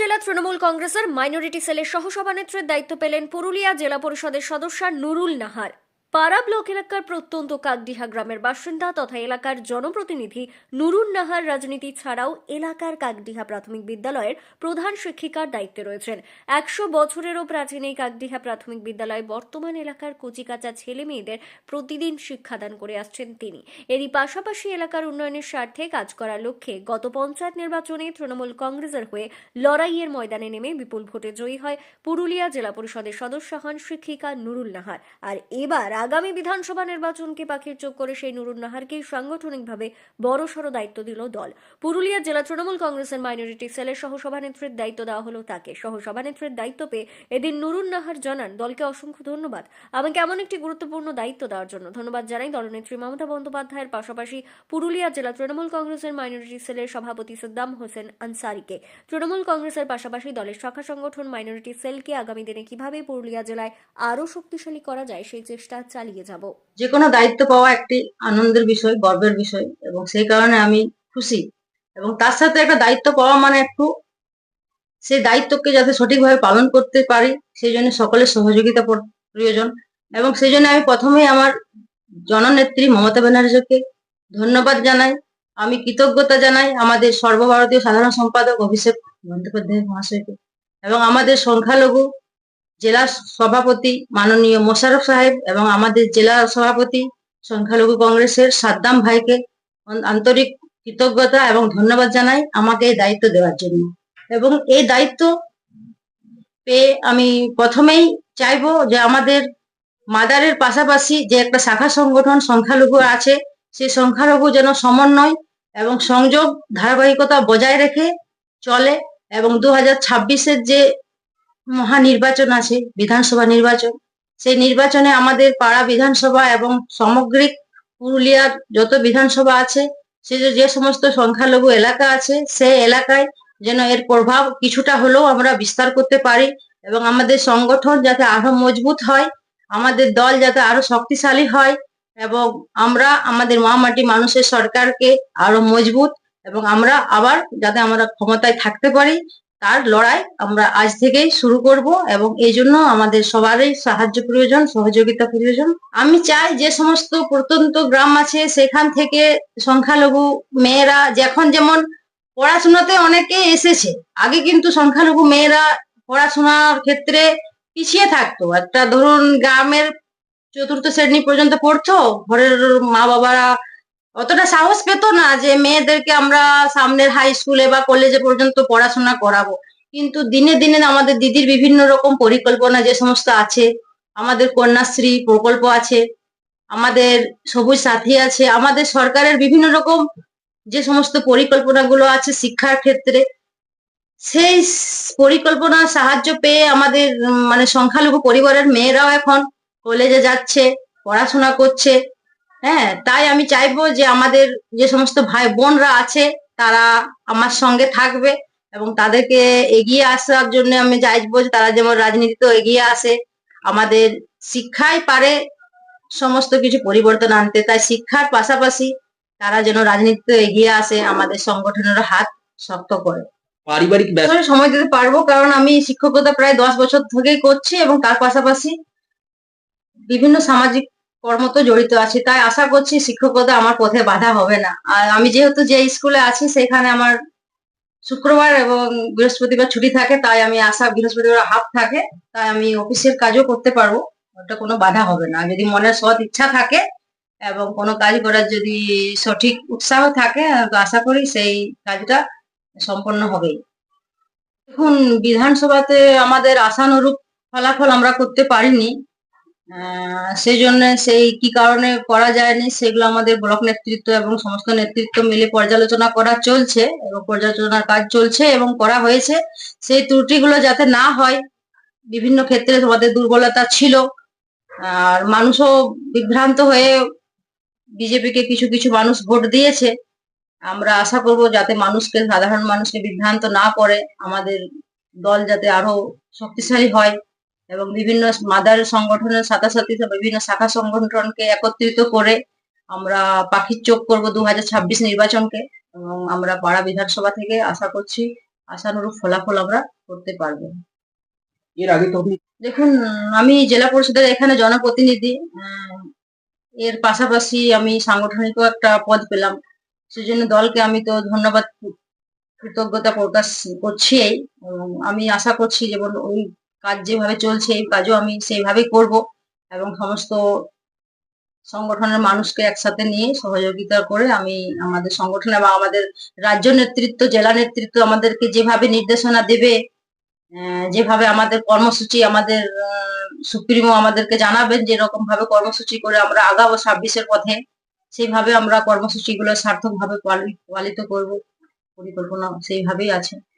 জেলা তৃণমূল কংগ্রেসের মাইনরিটি সেলের সহসভানেত্রীর দায়িত্ব পেলেন পুরুলিয়া জেলা পরিষদের সদস্য নুরুল নাহার। পাড়া ব্লক এলাকার প্রত্যন্ত কাকডিহা গ্রামের বাসিন্দা তথা এলাকার জনপ্রতিনিধি নুরুল নাহার রাজনীতি ছাড়াও এলাকার কাকডিহা প্রাথমিক বিদ্যালয়ের প্রধান শিক্ষিকার দায়িত্বে রয়েছেন। একশো বছরেরও প্রাচীন এই কাকডিহা প্রাথমিক বিদ্যালয়ে বর্তমান এলাকার কচিকাচা ছেলে মেয়েদের প্রতিদিন শিক্ষাদান করে আসছেন তিনি। এরই পাশাপাশি এলাকার উন্নয়নের স্বার্থে কাজ করার লক্ষ্যে গত পঞ্চায়েত নির্বাচনে তৃণমূল কংগ্রেসের হয়ে লড়াইয়ের ময়দানে নেমে বিপুল ভোটে জয়ী হয় পুরুলিয়া জেলা পরিষদের সদস্য হন শিক্ষিকা নুরুল নাহার। আর এবার আগামী বিধানসভা নির্বাচনকে পাখির চোখ করে সেই নুরুন নাহারকেই সাংগঠনিকভাবে বড়সড় দায়িত্ব দিল দল। পুরুলিয়া জেলা তৃণমূল কংগ্রেসের মাইনরিটি সেলের সহসভানেত্রীর দায়িত্ব দেওয়া হলো তাকে। সহসভানেত্রীর দায়িত্ব পেয়ে এদিন নুরুন নাহার জানান, দলকে অসংখ্য ধন্যবাদ। আমাকে এমন একটি গুরুত্বপূর্ণ দায়িত্ব দেওয়ার জন্য ধন্যবাদ জানাই। দলনেত্রী মমতা বন্দ্যোপাধ্যায়ের পাশাপাশি পুরুলিয়া জেলা তৃণমূল কংগ্রেসের মাইনরিটি সেলের সভাপতি সাদ্দাম হোসেন আনসারিকে। তৃণমূল কংগ্রেসের পাশাপাশি দলের শাখা সংগঠন মাইনরিটি সেলকে আগামী দিনে কীভাবে পুরুলিয়া জেলায় আরও শক্তিশালী করা যায়, সেই চেষ্টা চালিয়ে যাব। যে কোনো দায়িত্ব পাওয়া একটি আনন্দের বিষয়, গর্বের বিষয়, এবং সেই কারণে আমি খুশি। এবং তার সাথে একটা দায়িত্ব পাওয়া মানে একটু সেই দায়িত্বকে যাতে সঠিকভাবে পালন করতে পারি, সেই জন্য সকলের সহযোগিতা প্রয়োজন। এবং সেই জন্য আমি প্রথমেই আমার জননেত্রী মমতা ব্যানার্জিকে ধন্যবাদ জানাই। আমি কৃতজ্ঞতা জানাই আমাদের সর্বভারতীয় সাধারণ সম্পাদক অভিষেক বন্দ্যোপাধ্যায় মহাশয়কে। এবং আমাদের সংখ্যালঘু জেলা সভাপতি মাননীয় মোশারফ সাহেব এবং আমাদের জেলা সভাপতি সংখ্যালঘু কংগ্রেসের সাদ্দাম ভাইকে আন- আন্তরিক কৃতজ্ঞতা এবং ধন্যবাদ জানাই আমাকে এই দায়িত্ব দেওয়ার জন্য। এবং এই দায়িত্ব পেয়ে আমি প্রথমেই চাইব যে আমাদের মাদারের পাশাপাশি যে একটা শাখা সংগঠন সংখ্যালঘু আছে, সেই সংখ্যালঘু যেন সমন্বয় এবং সংযোগ, ধারাবাহিকতা বজায় রেখে চলে এবং দু হাজার ছাব্বিশের যে মহানির্বাচন আছে, বিধানসভা নির্বাচন। সেই নির্বাচনে আমাদের পাড়া বিধানসভা এবং সামগ্রিক পুরুলিয়ার যত বিধানসভা আছে, সে যে সমস্ত সংখ্যালঘু এলাকা আছে, সে এলাকায় যেন এর প্রভাব কিছুটা হলেও আমরা বিস্তার করতে পারি এবং আমাদের সংগঠন যাতে আরও মজবুত হয়, আমাদের দল যাতে আরও শক্তিশালী হয় এবং আমরা আমাদের মা মাটি মানুষের সরকারকে আরও মজবুত এবং আমরা আবার যাতে আমরা ক্ষমতায় থাকতে পারি তার লড়াই আমরা আজ থেকেই শুরু করব এবং এই জন্য আমাদের সবারই সাহায্য প্রয়োজন, সহযোগিতা প্রয়োজন। আমি চাই যে সমস্ত প্রত্যন্ত গ্রাম আছে, সেখান থেকে সংখ্যালঘু মেয়েরা যখন যেমন পড়াশোনাতে অনেকে এসেছে, আগে কিন্তু সংখ্যালঘু মেয়েরা পড়াশোনার ক্ষেত্রে পিছিয়ে থাকতো। একটা ধরুন গ্রামের চতুর্থ শ্রেণি পর্যন্ত পড়তো, ঘরের মা বাবারা অতটা সাহস পেত না যে মেয়েদেরকে আমরা সামনের হাই স্কুলে বা কলেজে পর্যন্ত পড়াশোনা করাবো। কিন্তু দিনে দিনে আমাদের দিদির বিভিন্ন রকম পরিকল্পনা যে সমস্ত আছে, আমাদের কন্যাশ্রী প্রকল্প আছে, আমাদের সবুজ সাথী আছে, আমাদের সরকারের বিভিন্ন রকম যে সমস্ত পরিকল্পনাগুলো আছে শিক্ষার ক্ষেত্রে, সেই পরিকল্পনার সাহায্য পেয়ে আমাদের মানে সংখ্যালঘু পরিবারের মেয়েরাও এখন কলেজে যাচ্ছে, পড়াশোনা করছে। হ্যাঁ তাই আমি চাইব যে আমাদের যে সমস্ত ভাই বোনরা আছে তারা আমার সঙ্গে থাকবে এবং তাদেরকে এগিয়ে আসার জন্য আমি চাইব যে তারা যেমন রাজনীতিতেও এগিয়ে আসে আমাদের শিক্ষাই পারে সমস্ত কিছু পরিবর্তন আনতে। তাই শিক্ষার পাশাপাশি তারা যেন রাজনীতিতে এগিয়ে আসে আমাদের সংগঠনের হাত শক্ত করে। পারিবারিক সময় দিতে পারব কারণ আমি শিক্ষকতা প্রায় দশ বছর থেকেই করছি এবং তার পাশাপাশি বিভিন্ন সামাজিক কর্মতে জড়িত আছি, তাই আশা করছি শিক্ষকতা আমার পথে বাধা হবে না। আর আমি যেহেতু যে স্কুলে আছি, সেখানে আমার শুক্রবার এবং বৃহস্পতিবার ছুটি থাকে, তাই আমি আশা বৃহস্পতিবার হাফ থাকে, তাই আমি অফিসের কাজও করতে পারব, ওটা কোনো বাধা হবে না। যদি মনের সৎ ইচ্ছা থাকে এবং কোনো কাজ করার যদি সঠিক উৎসাহ থাকে, তো আশা করি সেই কাজটা সম্পন্ন হবেই। দেখুন, বিধানসভাতে আমাদের আশানুরূপ ফলাফল আমরা করতে পারিনি। সেই জন্য সেই কি কারণে করা যায়নি, সেগুলো আমাদের ব্লক নেতৃত্ব এবং সমস্ত নেতৃত্ব মিলে পর্যালোচনা করা চলছে এবং পর্যালোচনার কাজ চলছে এবং করা হয়েছে। সেই ত্রুটিগুলো যাতে না হয়, বিভিন্ন ক্ষেত্রে আমাদের দুর্বলতা ছিল, আর মানুষও বিভ্রান্ত হয়ে বিজেপিকে কিছু কিছু মানুষ ভোট দিয়েছে। আমরা আশা করব যাতে মানুষকে, সাধারণ মানুষকে বিভ্রান্ত না করে, আমাদের দল যাতে আরও শক্তিশালী হয়। এবং বিভিন্ন মাদার সংগঠনের সাথে সাথে বিভিন্ন শাখা সংগঠনকে একত্রিত করে আমরা পাখির চোখ করব দু হাজার ছাব্বিশ নির্বাচনকে এবং আমরা পাড়া বিধানসভা থেকে আশা করছি আশানুরূপ ফলাফল আমরা করতে পারব। এর আগে তো দেখুন আমি জেলা পরিষদের এখানে জনপ্রতিনিধি এর পাশাপাশি আমি সাংগঠনিকও একটা পদ পেলাম। সেজন্য দলকে আমি তো ধন্যবাদ কৃতজ্ঞতা প্রকাশ করছি। এবং আমি আশা করছি যেমন ওই কাজ যেভাবে চলছে, এই কাজও আমি সেইভাবেই করব এবং সমস্ত সংগঠনের মানুষকে একসাথে নিয়ে সহযোগিতা করে আমি আমাদের সংগঠন এবং আমাদের রাজ্য নেতৃত্ব, জেলা নেতৃত্ব আমাদেরকে যেভাবে নির্দেশনা দেবে যেভাবে আমাদের কর্মসূচি আমাদের সুপ্রিমো আমাদেরকে জানাবেন যেরকম ভাবে কর্মসূচি করে আমরা আগাবো ছাব্বিশের পথে, সেইভাবে আমরা কর্মসূচিগুলো সার্থকভাবে পালি- পালিত করব, পরিকল্পনা সেইভাবেই আছে।